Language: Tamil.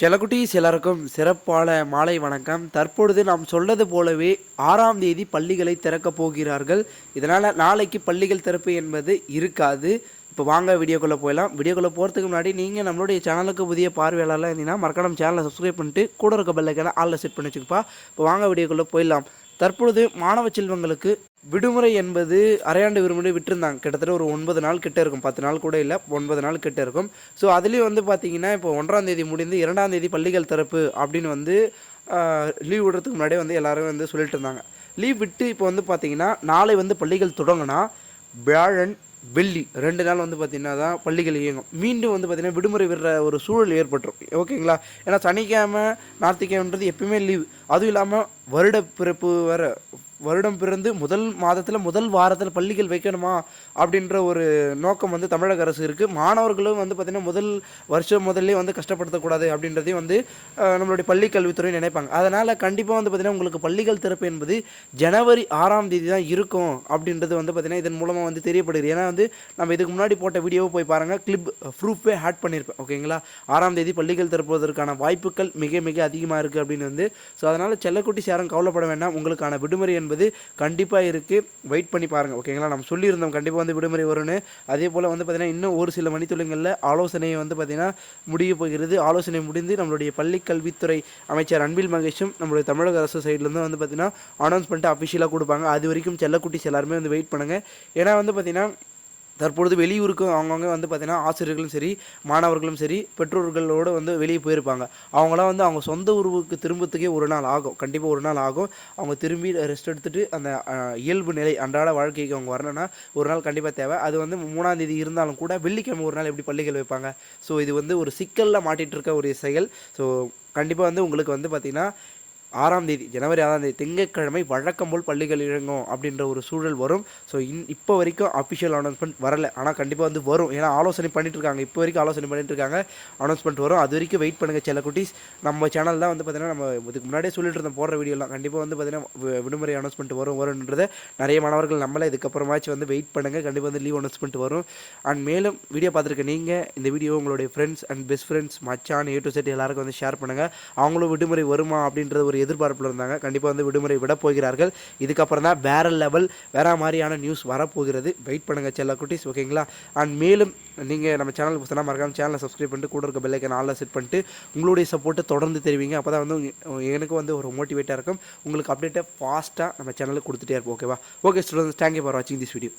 செலக்குட்டீஸ் எல்லாருக்கும் சிறப்பான மாலை வணக்கம். தற்பொழுது நாம் சொன்னது போலவே ஆறாம் தேதி பள்ளிகளை திறக்கப் போகிறார்கள். இதனால் நாளைக்கு பள்ளிகள் திறப்பு என்பது இருக்காது. இப்போ வாங்க வீடியோக்குள்ளே போயிடலாம். வீடியோக்குள்ளே போகிறதுக்கு முன்னாடி நீங்கள் நம்மளுடைய சேனலுக்கு புதிய பார்வையாளர்லாம் இருந்தீங்கன்னா மறக்காம சேனலை சப்ஸ்கிரைப் பண்ணிட்டு கூட இருக்க பெல்லைக்கான ஆளில் செட் பண்ணி வச்சுக்கப்பா. இப்போ வாங்க வீடியோக்குள்ளே போயிடலாம். தற்பொழுது மாணவ செல்வங்களுக்கு விடுமுறை என்பது அரையாண்டு விடுமுறை விட்டுருந்தாங்க. கிட்டத்தட்ட ஒரு ஒன்பது நாள் கிட்ட இருக்கும். பத்து நாள் கூட இல்லை ஒன்பது நாள் கிட்ட இருக்கும். ஸோ அதுலேயும் வந்து பார்த்தீங்கன்னா இப்போ ஒன்றாம் தேதி முடிந்து இரண்டாம் தேதி பள்ளிகள் திறப்பு அப்படின்னு வந்து லீவ் விடுறதுக்கு முன்னாடியே வந்து எல்லோரும் வந்து சொல்லிட்டு இருந்தாங்க. லீவ் விட்டு இப்போ வந்து பார்த்தீங்கன்னா நாளை வந்து பள்ளிகள் தொடங்கினா வியாழன் வெள்ளி ரெண்டு நாள் வந்து பார்த்திங்கன்னா தான் பள்ளிகள் இயங்கும். மீண்டும் வந்து பார்த்திங்கன்னா விடுமுறை விடுற ஒரு சூழல் ஏற்பட்டுரும். ஓகேங்களா? ஏன்னா சனிக்கிழமை ஞாயிற்றுக்கிழமைன்றது எப்பயுமே லீவ் அதுவும் இல்லாமல் வருட பிறப்பு வர வருடம் பிறந்து முதல் மாதத்தில் முதல் வாரத்தில் பள்ளிகள் வைக்கணுமா அப்படின்ற ஒரு நோக்கம் வந்து தமிழக அரசு இருக்குது மாணவர்களும் வந்து பார்த்திங்கன்னா முதல் வருஷம் முதல்ல வந்து கஷ்டப்படுத்தக்கூடாது அப்படின்றதையும் வந்து நம்மளுடைய பள்ளி கல்வித்துறை நினைப்பாங்க. அதனால் கண்டிப்பாக வந்து பார்த்திங்கன்னா உங்களுக்கு பள்ளிகள் திறப்பு என்பது ஜனவரி ஆறாம் தேதி தான் இருக்கும் அப்படின்றது வந்து பார்த்திங்கன்னா இதன் மூலமாக வந்து தெரியப்படுகிறது. ஏன்னா வந்து நம்ம இதுக்கு முன்னாடி போட்ட வீடியோவை போய் பாருங்கள் கிளிப் ப்ரூஃபே ஆட் பண்ணியிருப்பேன் ஓகேங்களா ஆறாம் தேதி பள்ளிகள் திறப்பதற்கான வாய்ப்புகள் மிக மிக அதிகமாக இருக்குது அப்படின்னு வந்து. ஸோ அதனால் செல்லக்குட்டி சேரம் கவலைப்பட வேண்டாம். உங்களுக்கான விடுமுறை என்பது கண்டிப்பாக இருக்குது வெயிட் பண்ணி பாருங்கள் ஓகேங்களா நம்ம சொல்லியிருந்தோம் கண்டிப்பாக வந்து விடுமுறை வரும்னு. அதே போல் வந்து பார்த்திங்கன்னா இன்னும் ஒரு சில மணித்துளிகளில் ஆலோசனையை வந்து பார்த்திங்கன்னா முடிய போகிறது. ஆலோசனை முடிந்து நம்மளுடைய பள்ளி கல்வித்துறை அமைச்சர் அன்பில் மகேஷும் நம்மளுடைய தமிழக அரசு சைட்லேருந்து வந்து பார்த்திங்கன்னா அனௌன்ஸ் பண்ணிட்டு அஃபிஷியலாக கொடுப்பாங்க. அது வரைக்கும் செல்லக்குட்டிஸ் எல்லாருமே வந்து வெயிட் பண்ணுங்கள் ஏன்னா வந்து பார்த்திங்கன்னா தற்பொழுது வெளியூருக்கு அவங்கவுங்க வந்து பார்த்திங்கன்னா ஆசிரியர்களும் சரி மாணவர்களும் சரி பெற்றோர்களோடு வந்து வெளியே போயிருப்பாங்க. அவங்களாம் வந்து அவங்க சொந்த உருவுக்கு திரும்பத்துக்கே ஒரு நாள் ஆகும். கண்டிப்பாக ஒரு நாள் ஆகும். அவங்க திரும்பி ரெஸ்ட் எடுத்துட்டு அந்த இயல்பு நிலை அன்றாட வாழ்க்கைக்கு அவங்க வரணும்னா ஒரு நாள் கண்டிப்பாக தேவை. அது வந்து மூணாம் தேதி இருந்தாலும் கூட வெள்ளிக்கிழமை ஒரு நாள் எப்படி பள்ளிகள் வைப்பாங்க? ஸோ இது வந்து ஒரு சிக்கலில் மாட்டிகிட்டு இருக்க ஒரு செயல். ஸோ கண்டிப்பாக வந்து உங்களுக்கு வந்து பார்த்திங்கன்னா ஆறாம் தேதி ஜனவரி ஆறாம் தேதி திங்கட்கிழமை வழக்கம் போல் பள்ளிகள் இறங்கும் அப்படின்ற ஒரு சூழல் வரும். ஸோ இன் இப்போ வரைக்கும் அஃபிஷியல் அனௌன்ஸ்மெண்ட் வரல. ஆனால் கண்டிப்பாக வந்து வரும். ஏன்னா ஆலோசனை பண்ணிட்டு இருக்காங்க. இப்போ வரைக்கும் ஆலோசனை பண்ணிட்டு இருக்காங்க. அனௌன்ஸ்மெண்ட் வரும். அது வரைக்கும் வெயிட் பண்ணுங்க சில குட்டீஸ். நம்ம சேனல் தான் வந்து பார்த்தீங்கன்னா நம்ம இதுக்கு முன்னாடியே சொல்லிட்டு இருந்தோம் போடுற வீடியோலாம் கண்டிப்பாக வந்து பார்த்தீங்கன்னா வி- விடுமுறை அனௌன்ஸ்மெண்ட் வரும் வரும்ன்றதை நிறைய மாணவர்கள் நம்மளே இதுக்கப்புறமாச்சும் வந்து வெயிட் பண்ணுங்க. கண்டிப்பாக வந்து லீவ் அனௌன்ஸ்மெண்ட் வரும். அண்ட் மேலும் வீடியோ பார்த்துருக்க நீங்கள் இந்த வீடியோ உங்களுடைய ஃப்ரெண்ட்ஸ் அண்ட் பெஸ்ட் ஃப்ரெண்ட்ஸ் மச்சான் ஏ டு செட் எல்லாருக்கும் வந்து ஷேர் பண்ணுங்கள் அவங்களும் விடுமுறை வருமா அப்படின்றது ஒரு எதிர்பார்ப்பில் இருந்தாங்க. கண்டிப்பாக வந்து விடுமுறை விட போகிறார்கள். இதுக்கப்புறம் தான் வேற லெவல் வேற மாதிரியான நியூஸ் வரப்போகிறது. வெயிட் பண்ணுங்கள் செல்ல குட்டிஸ் ஓகேங்களா அண்ட் மேலும் நீங்கள் நம்ம சேனல் புதுசாக மறக்காம சேனலை சப்ஸ்கிரைப் பண்ணிட்டு கூட இருக்க பெல்லைக்கன் நாளில் செட் பண்ணிட்டு உங்களுடைய சப்போர்ட்டை தொடர்ந்து தெரிவிங்க. அப்போ தான் வந்து எனக்கு வந்து ஒரு மோட்டிவேட்டாக இருக்கும். உங்களுக்கு அப்டேட்டை ஃபாஸ்ட்டாக நம்ம சேனலுக்கு கொடுத்துட்டே இருப்போம் ஓகேவா okay students thank you for வாட்சிங் திஸ் வீடியோ